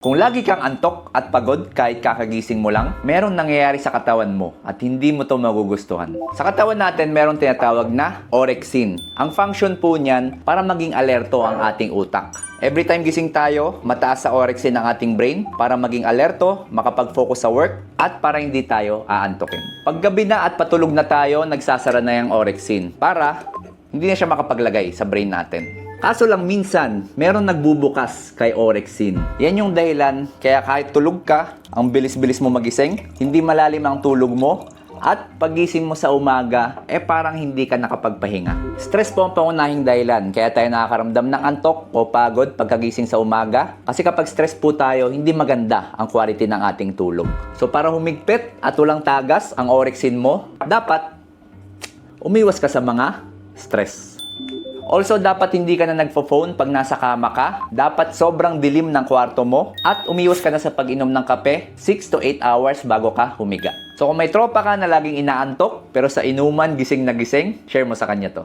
Kung lagi kang antok at pagod kahit kakagising mo lang, merong nangyayari sa katawan mo at hindi mo to magugustuhan. Sa katawan natin, meron tinatawag na orexin. Ang function po niyan para maging alerto ang ating utak. Every time gising tayo, mataas sa orexin ang ating brain para maging alerto, makapag-focus sa work, at para hindi tayo aantokin. Pag gabi na at patulog na tayo, nagsasara na yung orexin para hindi na siya makapaglagay sa brain natin. Kaso lang minsan, meron nagbubukas kay orexin. Yan yung dahilan kaya kahit tulog ka, ang bilis-bilis mo magising, hindi malalim ang tulog mo, at pagising mo sa umaga, eh parang hindi ka nakapagpahinga. Stress po ang pangunahing dahilan, kaya tayo nakakaramdam ng antok o pagod pagkagising sa umaga. Kasi kapag stress po tayo, hindi maganda ang quality ng ating tulog. So para humigpit at walang tagas ang orexin mo, dapat umiwas ka sa mga stress. Also, dapat hindi ka na nagpo-phone pag nasa kama ka. Dapat sobrang dilim ng kwarto mo. At umiwas ka na sa pag-inom ng kape 6 to 8 hours bago ka humiga. So kung may tropa ka na laging inaantok, pero sa inuman gising na gising, share mo sa kanya to.